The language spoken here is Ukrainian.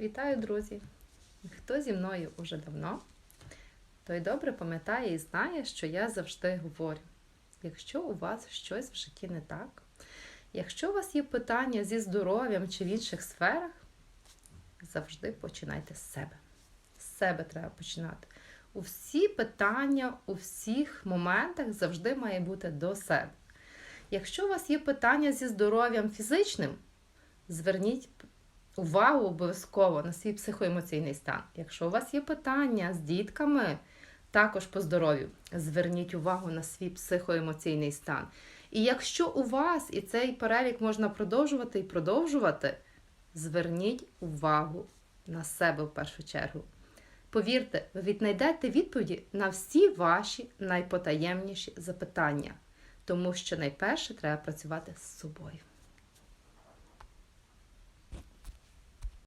Вітаю, друзі! Хто зі мною уже давно, той добре пам'ятає і знає, що я завжди говорю: якщо у вас щось в житті не так, якщо у вас є питання зі здоров'ям чи в інших сферах, завжди починайте з себе. З себе треба починати. У всі питання, у всіх моментах завжди має бути до себе. Якщо у вас є питання зі здоров'ям фізичним, зверніть увагу обов'язково на свій психоемоційний стан. Якщо у вас є питання з дітками, також по здоров'ю, зверніть увагу на свій психоемоційний стан. І якщо у вас і цей перелік можна продовжувати і продовжувати, зверніть увагу на себе в першу чергу. Повірте, ви віднайдете відповіді на всі ваші найпотаємніші запитання, тому що найперше треба працювати з собою.